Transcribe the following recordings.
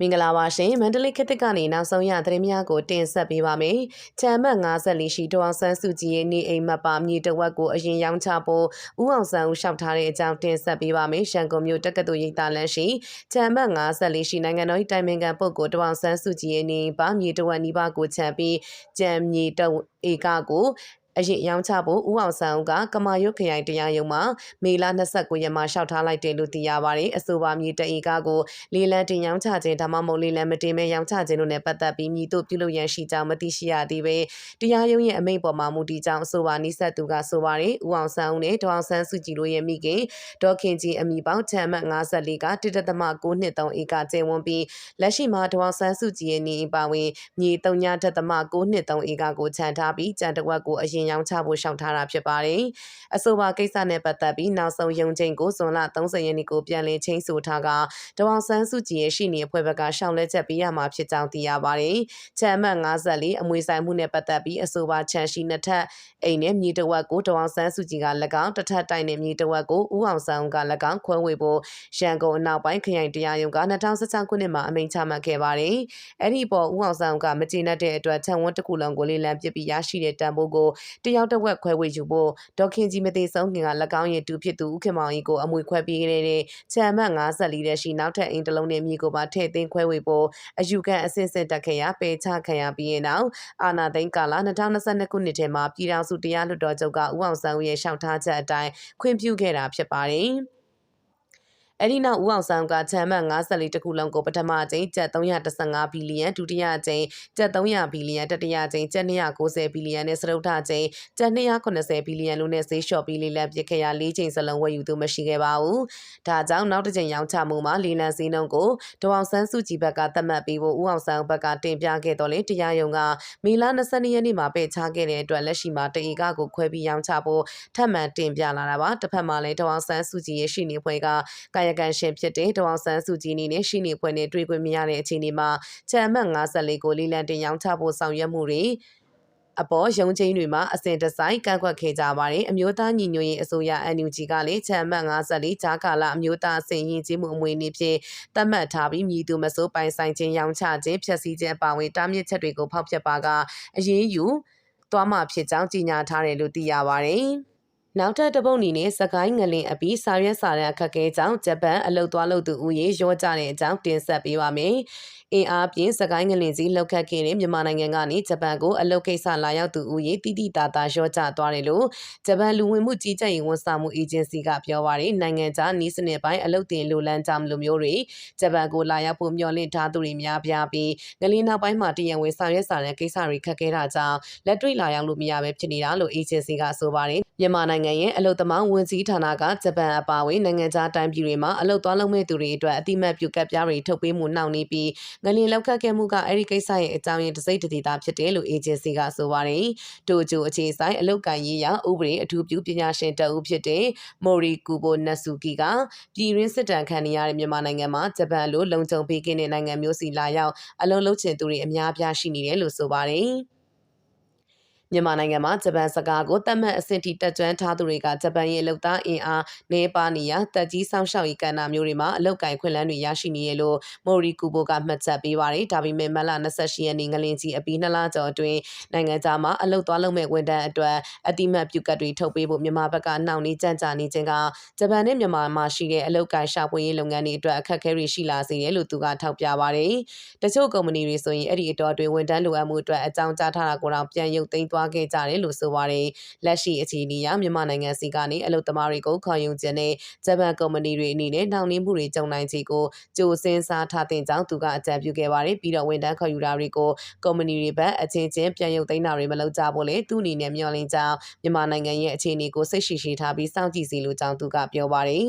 မင်္ဂလာပါရှင်မန္တလေးခေတ်သစ်ကနေနောက်ဆုံးရသတင်းများကိုတင်ဆက်ပေးပါမယ်။ချမ်းမတ်54ရှိဒေါအောင်ဆန်းစုကြည်ရဲ့နေအိမ်မက်ပါမြေတဝက်ကိုအရင်ရောင်းချဖို့ဦးအောင်ဆန်းဦးလျှောက်ထားတဲ့အကြောင်းတင်ဆက်ပေးပါမယ်။ရှန်ကုန်မြို့တက္ကသိုလ်ရိပ်သာလမ်းရှိချမ်းမတ်54ရှိနိုင်ငံတော်တိုင်ပင်ခံပုဂ္ဂိုလ်ဒေါအောင်ဆန်းစုကြည်ရဲ့နေအိမ်ပါမြေတဝက်နီးပါးကိုချမ်းပြီးကြံမြေတဝဧကကို အရင်ရောင်းချဖို့ဦးအောင်ဆန်းဦးကကမာရွတ်ခရိုင်တရားရုံးမှာမေလ29ရက်မှာလျှောက်ထားလိုက်တယ်လို့သိရပါတယ်။အဆိုပါမြေတအေကားကိုလေလံတင်ရောင်းချခြင်းဒါမှမဟုတ်လေလံမတင်မဲရောင်းချခြင်းတို့နဲ့ပတ်သက်ပြီးမြေတို့ပြုလုပ်ရန်ရှိကြောင်းမသိရှိရသေးပဲတရားရုံးရဲ့အမိန့်ပေါ်မှာမူတည်ကြောင်းအဆိုပါနိဆက်သူကဆိုပါတယ်။ဦးအောင်ဆန်းဦးနဲ့ဒေါအောင်ဆန်းစုကြည်တို့ရဲ့မိခင်ဒေါခင်ကြီးအမိပေါင်းချမ်းမတ်54ကတိတသမ9နှစ်3ဧကကျင်းဝန်းပြီးလက်ရှိမှာဒေါအောင်ဆန်းစုကြည်ရဲ့နေအိမ်ပါဝင်မြေ3ညတသမ9နှစ်3ဧကကိုခြံထားပြီးကြံတဝက်ကိုအရင်ရင်ရောင်းချဖို့ရှောင်ထားတာဖြစ်ပါတယ်။အဆိုပါကိစ္စနဲ့ပတ်သက်ပြီးနောက်ဆုံးရုံးချိန်ကိုဇွန်လ30ရက်နေ့ကိုပြန်လည်ချင်းဆိုထားကဒေါအောင်ဆန်းစုကြည်ရဲ့ရှိနေအဖွဲ့ဘက်ကရှောင်လက်ချက်ပေးရမှာဖြစ်ကြောင်းသိရပါတယ်။ချမ်းအမှတ်54အမွေဆိုင်မှုနဲ့ပတ်သက်ပြီးအဆိုပါချန်ရှိနှစ်ထပ်အိမ်နဲ့မြေတဝက်ကိုဒေါအောင်ဆန်းစုကြည်က၎င်းတစ်ထပ်တိုင်နဲ့မြေတဝက်ကိုဦးအောင်ဆန်းက၎င်းခွဲဝေဖို့ရန်ကုန်အနောက်ပိုင်းခရိုင်တရားရုံးက2016ခုနှစ်မှာအမိန့်ချမှတ်ခဲ့ပါတယ်။အဲ့ဒီပေါ်ဦးအောင်ဆန်းကမကျေနပ်တဲ့အတွက်ခြံဝန်းတစ်ခုလုံးကိုလေးလံပစ်ပြီးရရှိတဲ့တန်ဖိုးကိုတယောက်တစ်ဝက်ခွဲဝေယူဖို့ဒေါခင်ကြီးမသေးဆုံးခင်က၎င်းရဲ့တူဖြစ်သူဦးခင်မောင်ကြီးကိုအမွေခွဲပေးခဲ့တဲ့ချမ်းမတ်54တဲ့ရှိနောက်ထပ်အိမ်တစ်လုံးနဲ့မြေကိုပါထည့်သွင်းခွဲဝေဖို့အယူခံအစစ်စစ်တက်ခဲ့ရပယ်ချခံရပြီးရင်နောက်အာနာသိန်းကာလ2022ခုနှစ်ထဲမှာပြည်ထောင်စုတရားလွှတ်တော်ချုပ်ကဦးအောင်ဆန်းဦးရဲ့ရှောက်ထားချက်အတိုင်းခွင့်ပြုခဲ့တာဖြစ်ပါတယ်။ အဲ့ဒီနောက်ဦးအောင်ဆန်းကချမ်းမှတ်54တခုလုံးကိုပထမအကြိမ်ကျပ်315ဘီလီယံဒုတိယအကြိမ်ကျပ်300ဘီလီယံတတိယအကြိမ်ကျပ်290ဘီလီယံနဲ့စတုထအကြိမ်ကျပ်280ဘီလီယံလို့နဲ့ဈေးလျှော့ပြီးလေးလံပစ်ခဲ့ရ၄ကြိမ်စလုံးဝယ်ယူသူမရှိခဲ့ပါဘူး။ဒါကြောင့်နောက်တစ်ကြိမ်ရောင်းချမှုမှာလေးလံဈေးနှုန်းကိုဒေါအောင်ဆန်းစုကြည်ဘက်ကသတ်မှတ်ပေးဖို့ဦးအောင်ဆန်းဘက်ကတင်ပြခဲ့တော့လေတရားရုံးကမေလ22ရက်နေ့မှာပယ်ချခဲ့တဲ့အတွက်လက်ရှိမှာတအေကကိုခွဲပြီးရောင်းချဖို့ထပ်မံတင်ပြလာတာပါ။တစ်ဖက်မှာလည်းဒေါအောင်ဆန်းစုကြည်ရဲ့ရှိနေဖွဲ့ကကာယကံရှင်ဖြစ်တဲ့ဒေါအောင်ဆန်းစုကြည်အနေနဲ့ရှိနေဖွဲ့နဲ့တွေ့ခွင့်မရတဲ့အခြေအနေမှာချမ်းအမှတ်54ကိုလီလန်တင်ရောင်းချဖို့ဆောင်ရွက်မှုတွေအပေါ်ရုံးချင်းတွေမှာအစဉ်တစိုက်ကန့်ကွက်ခဲ့ကြပါတယ်အမျိုးသားညီညွတ်ရေးအစိုးရ NUG ကလည်းချမ်းမှတ်54ဂျာကာလာအမျိုးသားအစဉ်ရင်ကြီးမှုအမွေအနှစ်ဖြင့်သတ်မှတ်ထားပြီးမြည်သူမစိုးပိုင်ဆိုင်ခြင်းရောင်းချခြင်းဖျက်ဆီးခြင်းအပါအဝင်တားမြစ်ချက်တွေကိုဖောက်ဖျက်ပါကအရေးယူသွားမှာဖြစ်ကြောင်းကြေညာထားတယ်လို့သိရပါတယ်။ နောက်ထပ်တပုတ်အနေနဲ့စကိုင်းငလင်အပြီးစာရွက်စာတမ်းအခက်အခဲကြောင့်ဂျပန်အလုတ်သွားလို့သူဦးရေရောကြတဲ့အကြောင်းတင်ဆက်ပေးပါမယ်။ အင်အားပြင်းစကိုင်းငလင်စီလောက်ခတ်ခဲ့တဲ့မြန်မာနိုင်ငံကနေဂျပန်ကိုအလုတ်ကိစ္စလာရောက်သူဦးရေတိတိတသာရောကြသွားတယ်လို့ဂျပန်လူဝင်မှုကြီးကြပ်ရေးဝန်ဆောင်မှုအေဂျင်စီကပြောပါတယ်နိုင်ငံခြားနီးစနစ်ပိုင်းအလုတ်တင်လိုလန်းကြောင့်လိုမျိုးတွေဂျပန်ကိုလာရောက်ဖို့မျှော်လင့်ထားသူတွေများပြားပြီးငလင်နောက်ပိုင်းမှာတရံဝင်ဆောင်ရွက်စာတဲ့ကိစ္စတွေခက်ခဲတာကြောင့်လက်တွေ့လာရောက်လို့မရပဲဖြစ်နေတာလို့အေဂျင်စီကဆိုပါတယ်မြန်မာနိုင်ငံရဲ့အလုတ်သမားဝန်ကြီးဌာနကဂျပန်အပါအဝင်နိုင်ငံခြားတိုင်းပြည်တွေမှာအလုတ်သွားလုပ်မဲ့သူတွေအတွက်အတိမတ်ပြုကပ်ပြားတွေထုတ်ပေးမှုနှောင့်နှေးပြီးငလင်လောက်ခတ်ခဲ့မှုကအဲ့ဒီကိစ္စရဲ့အကြောင်းရင်းတစိမ့်တည်တာဖြစ်တယ်လို့အေဂျင်စီကဆိုပါတယ်။တိုဂျိုအခြေဆိုင်အလုတ်ကန်ရေးရာဥပဒေအထူးပြုပညာရှင်တအုပ်ဖြစ်တဲ့မိုရီကူဘိုနက်ဆူကီကပြည်ရင်းစစ်တမ်းခံနေရတဲ့မြန်မာနိုင်ငံမှာဂျပန်လိုလုံခြုံပေးကင်းတဲ့နိုင်ငံမျိုးစီလာရောက်အလုံးလုံးချင်သူတွေအများအပြားရှိနေတယ်လို့ဆိုပါတယ်။ မြန်မာနိုင်ငံမှာဂျပန်စကားကိုတတ်မှတ်အဆင့်ထိတက်ကြွထားသူတွေကဂျပန်ရဲ့အလုပ်သားအင်အားနေပါနေရတက်ကြီးဆောင်ရှောက်ရေးကဏ္ဍမျိုးတွေမှာအလုပ်ကိုင်ခွင့်လန်းတွေရရှိနေရလို့မိုရီကူဘိုကမှတ်ချက်ပေးပါတယ်။ဒါပေမဲ့မလ28ရက်နေ့ငလင်ကြီးအပြီးနှစ်လကျော်အတွင်းနိုင်ငံသားမှာအလုပ်သွားလုပ်မဲ့ဝန်ထမ်းအတွက်အတိမတ်ပြုကတ်တွေထုတ်ပေးဖို့မြန်မာဘက်ကနှောင့်နှေးကြံ့ကြာနေခြင်းကဂျပန်နဲ့မြန်မာမှာရှိတဲ့အလုပ်ကိုင်ရှာဖွေရေးလုပ်ငန်းတွေအတွက်အခက်အခဲတွေရှိလာစေတယ်လို့သူကထောက်ပြပါတယ်။တချို့ကုမ္ပဏီတွေဆိုရင်အဲ့ဒီအတော်အတွင်းဝန်ထမ်းလိုအပ်မှုအတွက်အကြောင်းကြားထားတာကိုတော့ပြန်ရုပ်သိမ်းသွားသွားခဲ့ကြတယ်လို့ဆိုပါတယ်လက်ရှိအခြေအနေအရမြန်မာနိုင်ငံစီကနေအလုပ်သမားတွေကိုခေါ်ယူခြင်းနဲ့ဂျပန်ကုမ္ပဏီတွေအနေနဲ့နှောင့်နှေးမှုတွေကြုံနိုင်ခြေကိုကြိုစင်းစားထားတဲ့ကြောင်းသူကအကြံပြုခဲ့ပါတယ်ပြီးတော့ဝန်ထမ်းခေါ်ယူတာတွေကိုကုမ္ပဏီတွေဘက်အချင်းချင်းပြန်ရုပ်သိမ်းတာတွေမလုပ်ကြဖို့လေသူ့အနေနဲ့မျှော်လင့်ကြောင်းမြန်မာနိုင်ငံရဲ့အခြေအနေကိုစိတ်ရှိရှိထားပြီးစောင့်ကြည့်စီလိုကြောင်းသူကပြောပါတယ်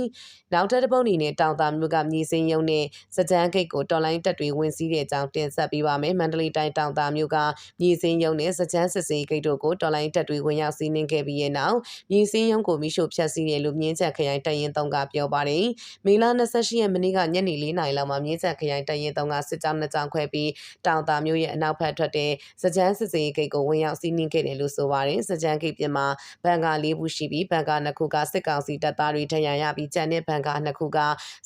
နောက်ထပ်တစ်ပုတ်အနေနဲ့တောင်တာမြို့ကမြေစင်းရုံနဲ့စကြမ်းဂိတ်ကိုတော်လိုင်းတက်တွေဝင်စည်းတဲ့အကြောင်းတင်ဆက်ပေးပါမယ်မန္တလေးတိုင်းတောင်တာမြို့ကမြေစင်းရုံနဲ့စကြမ်းစစ်စေးဂိတ်တို့ကိုတော်လိုင်းတပ်တွေဝင်ရောက်စီးနင်းခဲ့ပြီးတဲ့နောက်မြေစင်းရုံးကိုမိရှို့ဖျက်ဆီးတယ်လို့မြင်းချက်ခရိုင်တရင်တုံးကပြောပါတယ်။မေလ28ရက်မနေ့ကညနေ4နာရီလောက်မှာမြင်းချက်ခရိုင်တရင်တုံးကစစ်ကြောင်းနှစ်ကြောင်းခွဲပြီးတောင်တာမြို့ရဲ့အနောက်ဘက်ထွက်တဲ့စကြမ်းစစ်စေးဂိတ်ကိုဝင်ရောက်စီးနင်းခဲ့တယ်လို့ဆိုပါတယ်။စကြမ်းဂိတ်ပြင်မှာဘန်ကာ၄ခုရှိပြီးဘန်ကာနှစ်ခုကစစ်ကောင်စီတပ်သားတွေထရန်ရပြီးကြံတဲ့ဘန်ကာနှစ်ခုက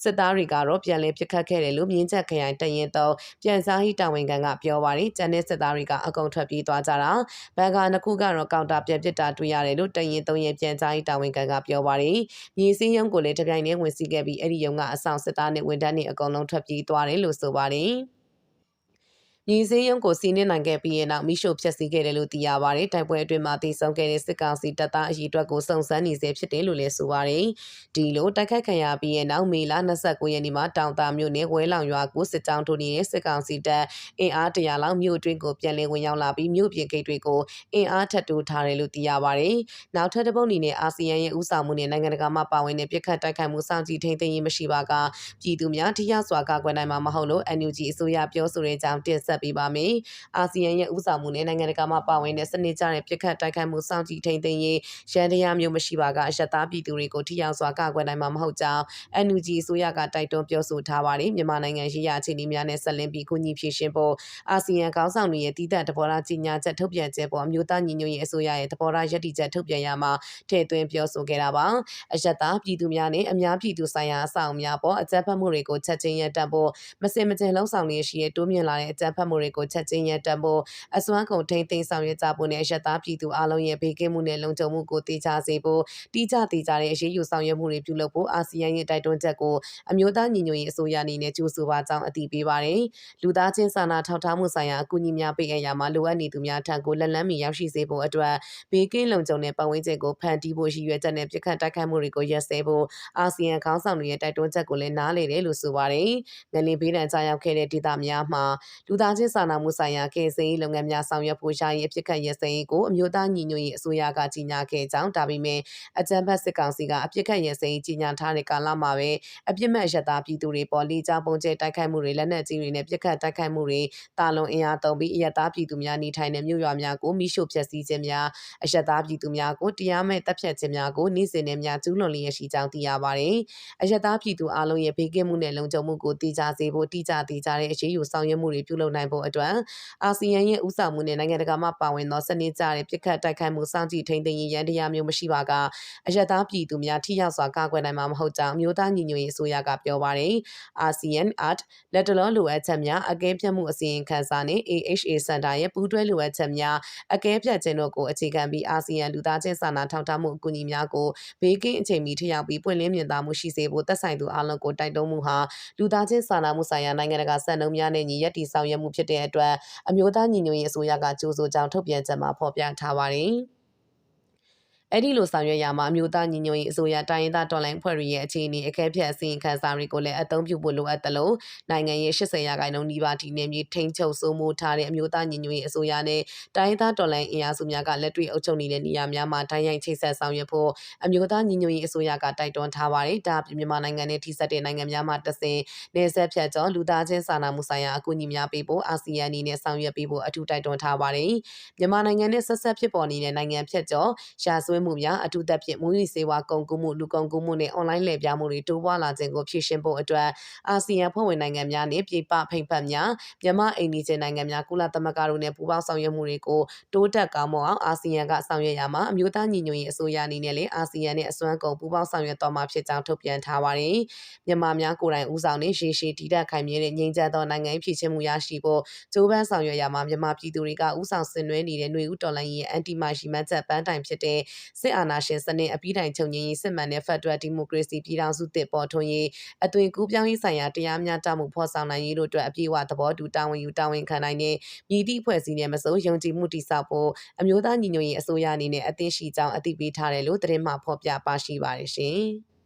စစ်သားတွေကတော့ပြန်လည်ပစ်ခတ်ခဲ့တယ်လို့မြင်းချက်ခရိုင်တရင်တုံးပြန်စားဟိတာဝန်ခံကပြောပါတယ်။ကြံတဲ့စစ်သားတွေကအကုန်ထွက်ပြေးသွားကြတာဘန်ကာနှစ်ခုကတော့ကောင်တာပြန်ပစ်တာတွေ့ရတယ်လို့တရင်တုံးရဲ့ပြန်စားဟိတာဝန်ခံကပြောပါတယ်။မြေစင်းရုံးကိုလည်းတပြိုင်တည်းဝင်စီးခဲ့ပြီးအဲ့ဒီရုံကအဆောင်စစ်သားနဲ့ဝန်ထမ်းတွေအကုန်လုံးထွက်ပြေးသွားတယ်လို့ဆိုပါတယ်။ မြေစင်းရုံကိုစီးနင်းနိုင်ခဲ့ပြီးတဲ့နောက်မိရှို့ဖျက်ဆီးခဲ့တယ်လို့သိရပါတယ်။တိုက်ပွဲအတွင်းမှာတည်ဆုံခဲ့တဲ့စစ်ကောင်စီတပ်သားအကြီးအတွက်ကိုစုံစမ်းနေဆဲဖြစ်တယ်လို့လည်းဆိုပါတယ်။ဒီလိုတိုက်ခိုက်ခံရပြီးတဲ့နောက်မေလ29ရက်နေ့မှာတောင်တာမြို့နယ်ဝဲလောင်ရွာကိုစစ်ကြောင်းထိုးနေတဲ့စစ်ကောင်စီတပ်အင်အားတရာလောက်မြို့အတွင်းကိုပြန်လည်ဝင်ရောက်လာပြီးမြို့ပြင်ဂိတ်တွေကိုအင်အားထပ်တိုးထားတယ်လို့သိရပါတယ်။နောက်ထပ်တစ်ပုတ်အနေနဲ့အာဆီယံရဲ့ဥဆောင်မှုနဲ့နိုင်ငံတကာမှပါဝင်တဲ့ပြစ်ခတ်တိုက်ခိုက်မှုစောင့်ကြည့်ထိန်းသိမ်းရေးမရှိပါကပြည်သူများထိရောက်စွာကာကွယ်နိုင်မှာမဟုတ်လို့ NUG အစိုးရပြောဆိုတဲ့အကြောင်းတင်ဆက်ပေးပါမယ်။အာဆီယံရဲ့ဥဆောင်မှုနဲ့နိုင်ငံတကာမှပါဝင်တဲ့စနစ်ကျတဲ့ပြစ်ခတ်တိုက်ခိုက်မှုစောင့်ကြည့်ထိန်းသိမ်းရေးရန်တရားမျိုးမရှိပါကအရှက်သားပြည်သူတွေကိုထိရောက်စွာကာကွယ်နိုင်မှာမဟုတ်ကြောင်း NUG အစိုးရကတိုက်တွန်းပြောဆိုထားပါတယ်။မြန်မာနိုင်ငံရှိရာအခြေအနေများနဲ့ဆက်လင်းပြီးခုညီဖြည့်ရှင်ဖို့အာဆီယံခေါင်းဆောင်တွေရဲ့တည်တံ့တဘောထားကြီးညာချက်ထုတ်ပြန်ချက်ပေါ်အမျိုးသားညီညွတ်ရေးအစိုးရရဲ့တဘောထားရည်တည်ချက်ထုတ်ပြန်ရမှာထည့်သွင်းပြောဆိုခဲ့တာပါ။အရှက်သားပြည်သူများနဲ့အများပြည်သူဆိုင်ရာအဆောင်များပေါ်အကြမ်းဖက်မှုတွေကိုချက်ချင်းရပ်တန့်ဖို့မစင်မကျန်လှုံ့ဆော်နေရှိတဲ့တိုးမြင့်လာတဲ့အကြမ်းဖက်မှုတွေကိုချက်ချင်းရပ်တန့်ဖို့အစွမ်းကုန်ထိန်းသိမ်းဆောင်ရွက်ကြဖို့နဲ့အရက်သားပြည်သူအလုံးရဲ့ဘေးကင်းမှုနဲ့လုံခြုံမှုကိုတည်ကြစေဖို့တိကျတည်ကြတဲ့အရေးယူဆောင်ရွက်မှုတွေပြုလုပ်ဖို့အာဆီယံရဲ့တိုက်တွန်းချက်ကိုအမျိုးသားညီညွတ်ရေးအစိုးရအနေနဲ့ကြိုးဆိုပါကြောင်းအတည်ပြုပါတယ်။လူသားချင်းစာနာထောက်ထားမှုဆိုင်ရာအကူအညီများပေးအပ်ရာမှာလိုအပ်နေသူများထံကိုလက်လန်းမီရောက်ရှိစေဖို့အတွက်ဘေးကင်းလုံခြုံတဲ့ပတ်ဝန်းကျင်ကိုဖန်တီးဖို့ရည်ရွယ်ချက်နဲ့ပြစ်ခတ်တိုက်ခိုက်မှုတွေကိုရပ်စဲဖို့အာဆီယံခေါင်းဆောင်တွေရဲ့တိုက်တွန်းချက်ကိုလည်းနားလည်တယ်လို့ဆိုပါတယ်။ငလင်ဘေးဒဏ်ကြားရောက်ခဲ့တဲ့ဒေသများမှာလူသားချင်းစာနာမှုဆိုင်ရာကယ်ဆယ်ရေးလုပ်ငန်းများဆောင်ရွက်ဖို့ရှာရေးအဖြစ်ခတ်ရစင်ကိုအမျိုးသားညီညွတ်ရေးအစိုးရကကြီးညာခဲ့ကြောင်းဒါပေမဲ့အကြံဖတ်စစ်ကောင်စီကအပြစ်ခတ်ရစင်ကြီးညာထားတဲ့ကာလမှာပဲအပြစ်မဲ့ရတာပြည်သူတွေပေါ်လေကြောင်းပုံကျဲတိုက်ခိုက်မှုတွေလက်နက်ကြီးတွေနဲ့ပြစ်ခတ်တိုက်ခိုက်မှုတွေတာလွန်အင်အားသုံးပြီးအရတားပြည်သူများနေထိုင်တဲ့မြို့ရွာများကိုမိရှို့ဖျက်ဆီးခြင်းများအရတားပြည်သူများကိုတရားမဲ့တပ်ဖြတ်ခြင်းများကိုနေ့စဉ်နဲ့များကျူးလွန်လျက်ရှိကြောင်းသိရပါတယ်။အရတားပြည်သူအလုံးရဲ့ဘေးကင်းမှုနဲ့လုံခြုံမှုကိုတည်ကြစေဖို့တိကျတည်ကြတဲ့အရေးယူဆောင်ရွက်မှုတွေပြုလုပ်နိုင်ဖို့အတွက်အာဆီယံရဲ့ဥဆောင်မှုနဲ့နိုင်ငံတကာမှပါဝင်သောစနစ်ကျတဲ့ပြစ်ခတ်တိုက်ခိုက်မှုစောင့်ကြည့်ထိန်းသိမ်းရေးရန်တရားမျိုးမရှိပါကအယက်သားပြည်သူများထိရောက်စွာကာကွယ်နိုင်မှာမဟုတ်ကြောင်းမျိုးသားညီညွတ်ရေးအစိုးရကပြောပါတယ်။ ASEAN Art လက်တလောလိုအပ်ချက်များအကဲဖြတ်မှုအစီရင်ခံစာနဲ့ AHA Center ရဲ့ပူးတွဲလိုအပ်ချက်များအကဲဖြတ်ခြင်းတို့ကိုအခြေခံပြီးအာဆီယံလူသားချင်းစာနာထောက်ထားမှုအကူအညီများကိုဘေးကင်းအချိန်မီထိရောက်ပြီးပွင့်လင်းမြင်သာမှုရှိစေဖို့သက်ဆိုင်သူအလုံးကိုတိုက်တွန်းမှုဟာလူသားချင်းစာနာမှုဆိုင်ရာနိုင်ငံတကာစံနှုန်းများနဲ့ညီရက်တီဆောင်ရွက်မှုဖြစ်တဲ့အတွက်အမျိုးသားညီညွတ်ရေးအစိုးရကကြိုးဆိုကြောင်းထုတ်ပြန်ချက်မှာဖော်ပြထားပါတယ်။ အဲ့ဒီလိုဆောင်ရွက်ရမှာအမျိုးသားညီညွတ်ရေးအစိုးရတိုင်းရင်းသားတော်လှန်ဖွဲ့တွေရဲ့အခြေအနေအကဲဖြတ်အစီရင်ခံစာတွေကိုလည်းအသုံးပြုဖို့လိုအပ်တယ်လို့နိုင်ငံရဲ့80ရာခိုင်နှုန်းနီးပါးဒီနယ်မြေထိန်းချုပ်စိုးမိုးထားတဲ့အမျိုးသားညီညွတ်ရေးအစိုးရနဲ့တိုင်းရင်းသားတော်လှန်အင်အားစုများကလက်တွေ့အုပ်ချုပ်နေတဲ့နေရာများမှာတိုင်းရိုက်ချိတ်ဆက်ဆောင်ရွက်ဖို့အမျိုးသားညီညွတ်ရေးအစိုးရကတိုက်တွန်းထားပါတယ်။ဒါပြင်မြန်မာနိုင်ငံနဲ့ထိစပ်တဲ့နိုင်ငံများမှာတဆင်နေဆက်ဖြတ်ကျော်လူသားချင်းစာနာမှုဆိုင်ရာအကူအညီများပေးဖို့အာဆီယံအနေနဲ့ဆောင်ရွက်ပေးဖို့အထူးတိုက်တွန်းထားပါတယ်။မြန်မာနိုင်ငံနဲ့ဆက်ဆက်ဖြစ်ပေါ်နေတဲ့နိုင်ငံဖြတ်ကျော်ရှာဆွဲမှုများအထူးသဖြင့်မူရီစေဝါကုန်ကူးမှုလူကုန်ကူးမှုနဲ့အွန်လိုင်းလည်ပြမှုတွေတိုးပွားလာခြင်းကိုဖြေရှင်းဖို့အတွက်အာဆီယံဖွဲ့ဝင်နိုင်ငံများနဲ့ပြည်ပဖိတ်ဖက်များမြန်မာအိန္ဒိချင်းနိုင်ငံများကုလသမဂ္ဂတို့နဲ့ပူးပေါင်းဆောင်ရွက်မှုတွေကိုတိုးတက်ကောင်းမွန်အောင်အာဆီယံကဆောင်ရွက်ရမှာအမျိုးသားညီညွတ်ရေးအစိုးရအနေနဲ့လည်းအာဆီယံနဲ့အစွမ်းကုန်ပူးပေါင်းဆောင်ရွက်တော်မှာဖြစ်ကြောင်းထုတ်ပြန်ထားပါတယ်။မြန်မာများကိုယ်တိုင်ဦးဆောင်တဲ့ရေရှည်တည်တံ့ခိုင်မြဲတဲ့ငြိမ်းချမ်းသောနိုင်ငံဖြစ်ချင်းမှုရရှိဖို့ကြိုးပမ်းဆောင်ရွက်ရမှာမြန်မာပြည်သူတွေကဦးဆောင်ဆင်နွှဲနေတဲ့ຫນွေဦးတော်လိုင်းရဲ့အန်တီမာရှိမှတ်ချက်ပန်းတိုင်ဖြစ်တဲ့စစ်အာဏာရှင်စနစ်အပြီးတိုင်ချုပ်ငြိမ်းရေးစစ်မှန်တဲ့ဖက်ဒရယ်ဒီမိုကရေစီပြည်ထောင်စုတစ်ပေါ်ထွန်းရေးအသွင်ကူးပြောင်းရေးဆိုင်ရာတရားမျှတမှုဖော်ဆောင်နိုင်ရေးတို့အတွက်အပြည့်အဝသဘောတူတာဝန်ယူတာဝန်ခံနိုင်တဲ့မြည်သည့်ဖွဲ့စည်းနဲ့မစိုးယုံကြည်မှုတည်ဆောက်ဖို့အမျိုးသားညီညွတ်ရေးအစိုးရအနေနဲ့အသင့်ရှိကြောင်းအသိပေးထားတယ်လို့သတင်းမှဖော်ပြပါရှိပါတယ်ရှင်။